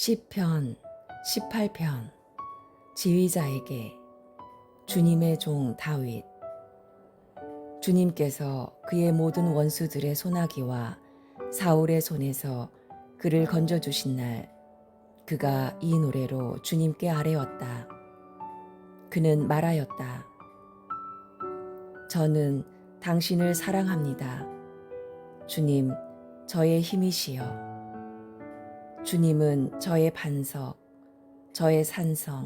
시편 18편 지휘자에게 주님의 종 다윗 주님께서 그의 모든 원수들의 소나기와 사울의 손에서 그를 건져 주신 날 그가 이 노래로 주님께 아뢰었다. 그는 말하였다. 저는 당신을 사랑합니다. 주님, 저의 힘이시여. 주님은 저의 반석, 저의 산성,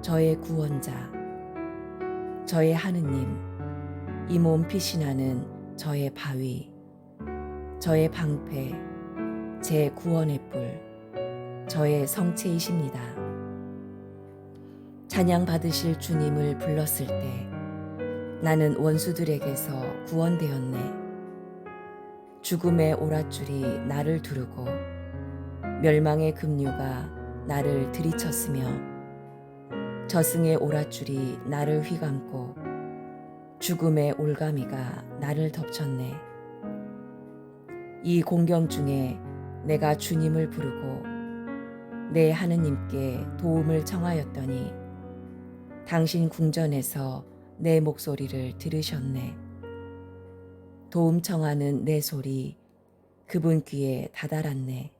저의 구원자, 저의 하느님, 이 몸 피신하는 저의 바위, 저의 방패, 제 구원의 뿔, 저의 성체이십니다. 찬양 받으실 주님을 불렀을 때 나는 원수들에게서 구원되었네. 죽음의 오랏줄이 나를 두르고 멸망의 급류가 나를 들이쳤으며 저승의 오랏줄이 나를 휘감고 죽음의 올가미가 나를 덮쳤네. 이 공경 중에 내가 주님을 부르고 내 하느님께 도움을 청하였더니 당신 궁전에서 내 목소리를 들으셨네. 도움 청하는 내 소리 그분 귀에 다다랐네.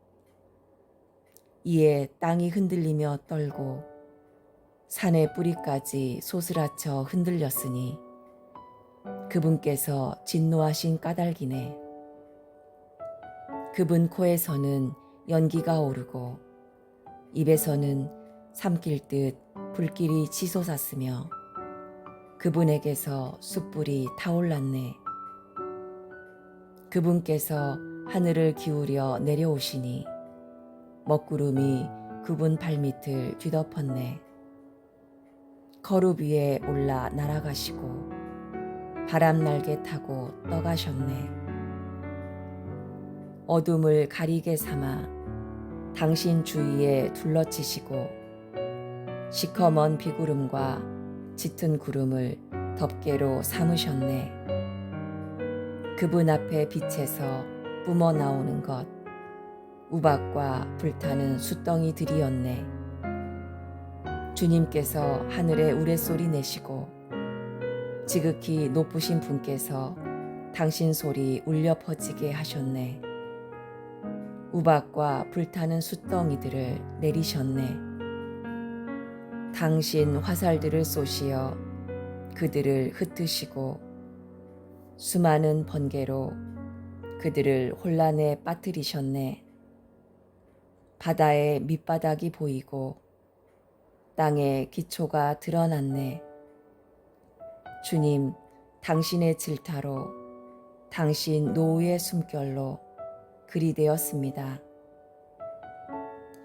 이에 땅이 흔들리며 떨고 산의 뿌리까지 소스라쳐 흔들렸으니 그분께서 진노하신 까닭이네. 그분 코에서는 연기가 오르고 입에서는 삼킬 듯 불길이 치솟았으며 그분에게서 숯불이 타올랐네. 그분께서 하늘을 기울여 내려오시니 먹구름이 그분 발밑을 뒤덮었네. 거룩 위에 올라 날아가시고 바람 날개 타고 떠가셨네. 어둠을 가리게 삼아 당신 주위에 둘러치시고 시커먼 비구름과 짙은 구름을 덮개로 삼으셨네. 그분 앞에 빛에서 뿜어 나오는 것 우박과 불타는 숫덩이들이었네. 주님께서 하늘에 우레소리 내시고 지극히 높으신 분께서 당신 소리 울려 퍼지게 하셨네. 우박과 불타는 숫덩이들을 내리셨네. 당신 화살들을 쏘시어 그들을 흩으시고 수많은 번개로 그들을 혼란에 빠뜨리셨네. 바다의 밑바닥이 보이고 땅의 기초가 드러났네. 주님, 당신의 질타로 당신 노우의 숨결로 그리 되었습니다.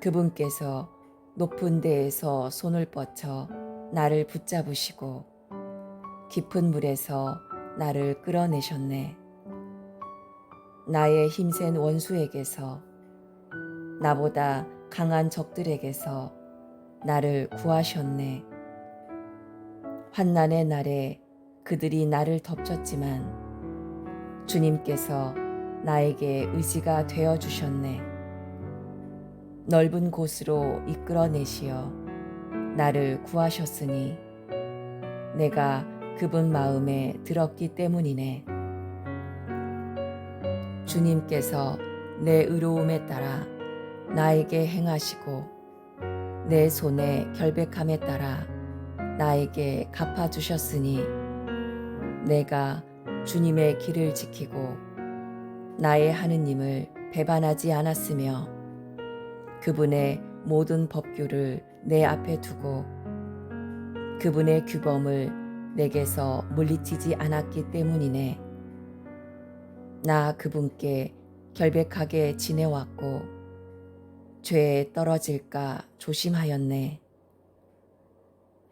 그분께서 높은 데에서 손을 뻗쳐 나를 붙잡으시고 깊은 물에서 나를 끌어내셨네. 나의 힘센 원수에게서 나보다 강한 적들에게서 나를 구하셨네. 환난의 날에 그들이 나를 덮쳤지만 주님께서 나에게 의지가 되어 주셨네. 넓은 곳으로 이끌어내시어 나를 구하셨으니 내가 그분 마음에 들었기 때문이네. 주님께서 내 의로움에 따라 나에게 행하시고 내 손에 결백함에 따라 나에게 갚아주셨으니 내가 주님의 길을 지키고 나의 하느님을 배반하지 않았으며 그분의 모든 법규를 내 앞에 두고 그분의 규범을 내게서 물리치지 않았기 때문이네. 나 그분께 결백하게 지내왔고 죄에 떨어질까 조심하였네.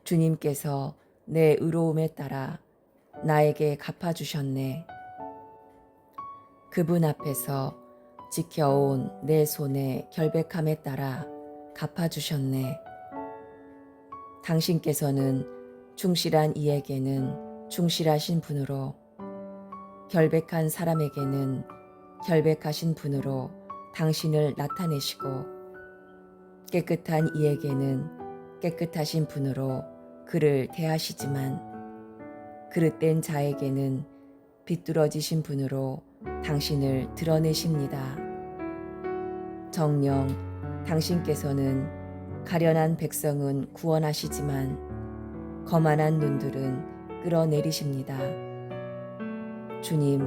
주님께서 내 의로움에 따라 나에게 갚아주셨네. 그분 앞에서 지켜온 내 손의 결백함에 따라 갚아주셨네. 당신께서는 충실한 이에게는 충실하신 분으로 결백한 사람에게는 결백하신 분으로 당신을 나타내시고 깨끗한 이에게는 깨끗하신 분으로 그를 대하시지만 그릇된 자에게는 비뚤어지신 분으로 당신을 드러내십니다. 정령 당신께서는 가련한 백성은 구원하시지만 거만한 눈들은 끌어내리십니다. 주님,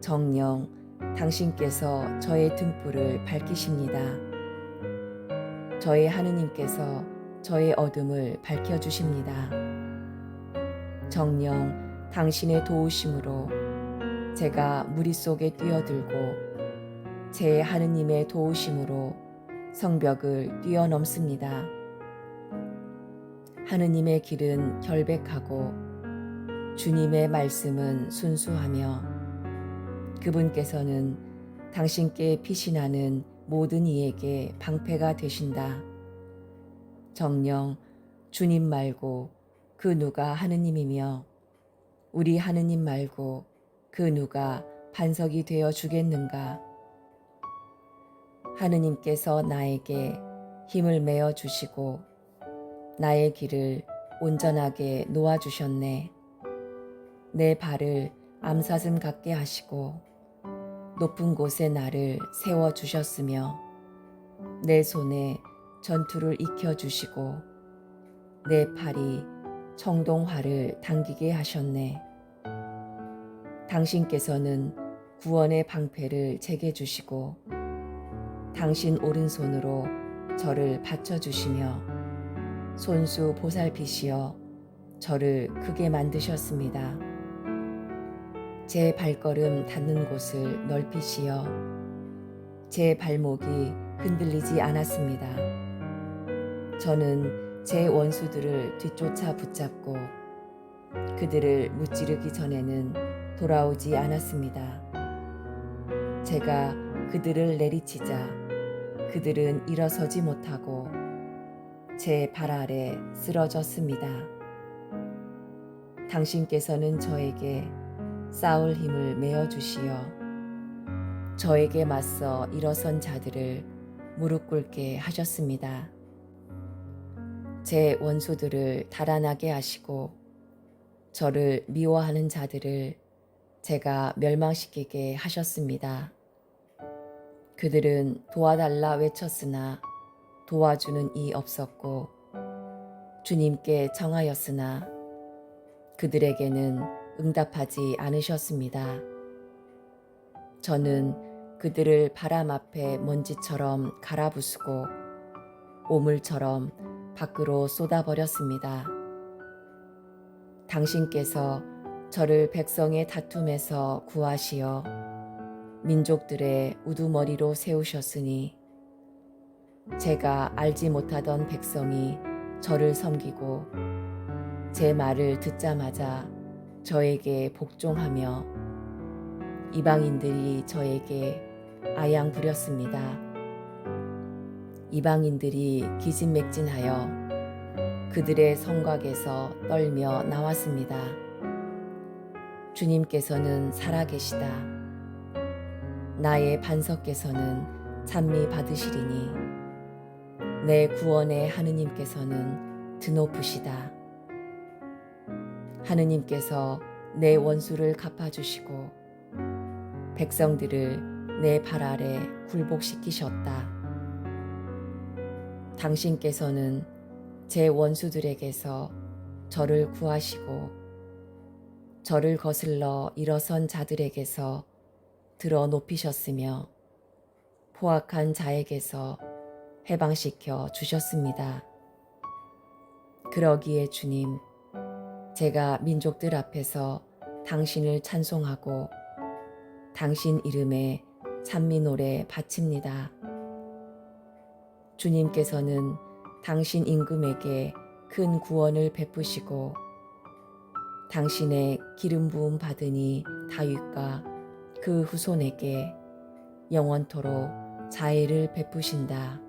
정령 당신께서 저의 등불을 밝히십니다. 저의 하느님께서 저의 어둠을 밝혀 주십니다. 정령 당신의 도우심으로 제가 무리 속에 뛰어들고 제 하느님의 도우심으로 성벽을 뛰어넘습니다. 하느님의 길은 결백하고 주님의 말씀은 순수하며 그분께서는 당신께 피신하는 모든 이에게 방패가 되신다. 정령 주님 말고 그 누가 하느님이며 우리 하느님 말고 그 누가 반석이 되어 주겠는가? 하느님께서 나에게 힘을 메어 주시고 나의 길을 온전하게 놓아 주셨네. 내 발을 암사슴 같게 하시고 높은 곳에 나를 세워 주셨으며 내 손에 전투를 익혀 주시고 내 팔이 청동화를 당기게 하셨네. 당신께서는 구원의 방패를 제게 주시고 당신 오른손으로 저를 받쳐 주시며 손수 보살피시어 저를 크게 만드셨습니다. 제 발걸음 닿는 곳을 넓히시어 제 발목이 흔들리지 않았습니다. 저는 제 원수들을 뒤쫓아 붙잡고 그들을 무찌르기 전에는 돌아오지 않았습니다. 제가 그들을 내리치자 그들은 일어서지 못하고 제 발 아래 쓰러졌습니다. 당신께서는 저에게 싸울 힘을 메어 주시어 저에게 맞서 일어선 자들을 무릎 꿇게 하셨습니다. 제 원수들을 달아나게 하시고 저를 미워하는 자들을 제가 멸망시키게 하셨습니다. 그들은 도와달라 외쳤으나 도와주는 이 없었고 주님께 청하였으나 그들에게는 응답하지 않으셨습니다. 저는 그들을 바람 앞에 먼지처럼 갈아부수고 오물처럼 밖으로 쏟아버렸습니다. 당신께서 저를 백성의 다툼에서 구하시어 민족들의 우두머리로 세우셨으니 제가 알지 못하던 백성이 저를 섬기고 제 말을 듣자마자 저에게 복종하며 이방인들이 저에게 아양 부렸습니다. 이방인들이 기진맥진하여 그들의 성곽에서 떨며 나왔습니다. 주님께서는 살아계시다. 나의 반석께서는 찬미 받으시리니 내 구원의 하느님께서는 드높으시다. 하느님께서 내 원수를 갚아주시고 백성들을 내 발 아래 굴복시키셨다. 당신께서는 제 원수들에게서 저를 구하시고 저를 거슬러 일어선 자들에게서 들어 높이셨으며 포악한 자에게서 해방시켜 주셨습니다. 그러기에 주님, 제가 민족들 앞에서 당신을 찬송하고 당신 이름에 찬미 노래 바칩니다. 주님께서는 당신 임금에게 큰 구원을 베푸시고 당신의 기름 부음 받으니 다윗과 그 후손에게 영원토록 자애를 베푸신다.